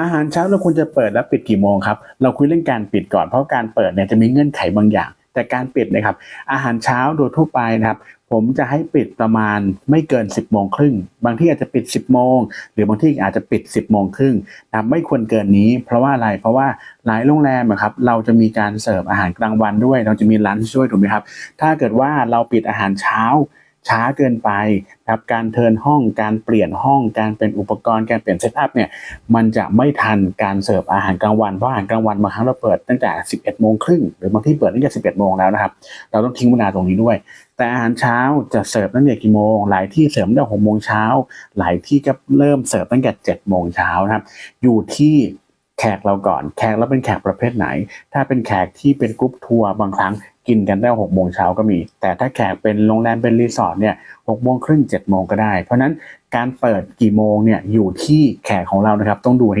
อาหารเช้าเราควรจะเปิดและปิดกี่โมงครับ เราคุยเรื่องการปิดก่อนเพราะการเปิดเนี่ยจะมีเงื่อนไขบางอย่าง แต่การปิดนะครับ อาหารเช้าโดยทั่วไปนะครับ ผมจะให้ปิดประมาณไม่เกิน 10บโมงครึ่งบางที่อาจจะปิด 10บโมงหรือบางที่อาจจะปิด 10บโมงครึ่งนะครับไม่ควรเกินนี้ เพราะว่าอะไรเพราะว่าหลายโรงแรมอะครับเราจะมีการเสิร์ฟอาหารกลางวันด้วย เราจะมีลันช์ด้วยถูกไหมครับ ถ้าเกิดว่าเราปิดอาหารเช้า ช้าเกินไปครับการเทินห้องการเปลี่ยนห้องการเป็นอุปกรณ์การเปลี่ยนเซตอัพเนี่ยมันจะไม่ทันการเสิร์ฟอาหารกลางวันเพราะอาหารกลางวันบางครั้งเราเปิดตั้งแต่ 11โมงครึ่งหรือบางที่เปิดตั้งแต่11โมงแล้วนะครับ เราต้องทิ้งเวลาตรงนี้ด้วย แต่อาหารเช้าจะเสิร์ฟตั้งแต่กี่โมง หลายที่เสิร์ฟตั้งแต่6โมงเช้าหลายที่ก็เริ่มเสิร์ฟตั้งแต่7โมงเช้านะครับอยู่ที่ แขกเราก่อน แขกเราเป็นแขกประเภทไหน ถ้าเป็นแขกที่เป็นกรุ๊ปทัวร์บางครั้งกินกันได้หกโมงเช้าก็มี แต่ถ้าแขกเป็นโรงแรมเป็นรีสอร์ทเนี่ยหกโมงครึ่งเจ็ดโมงก็ได้ เพราะฉะนั้นการเปิดกี่โมงเนี่ยอยู่ที่แขกของเรานะครับต้องดูให้ดี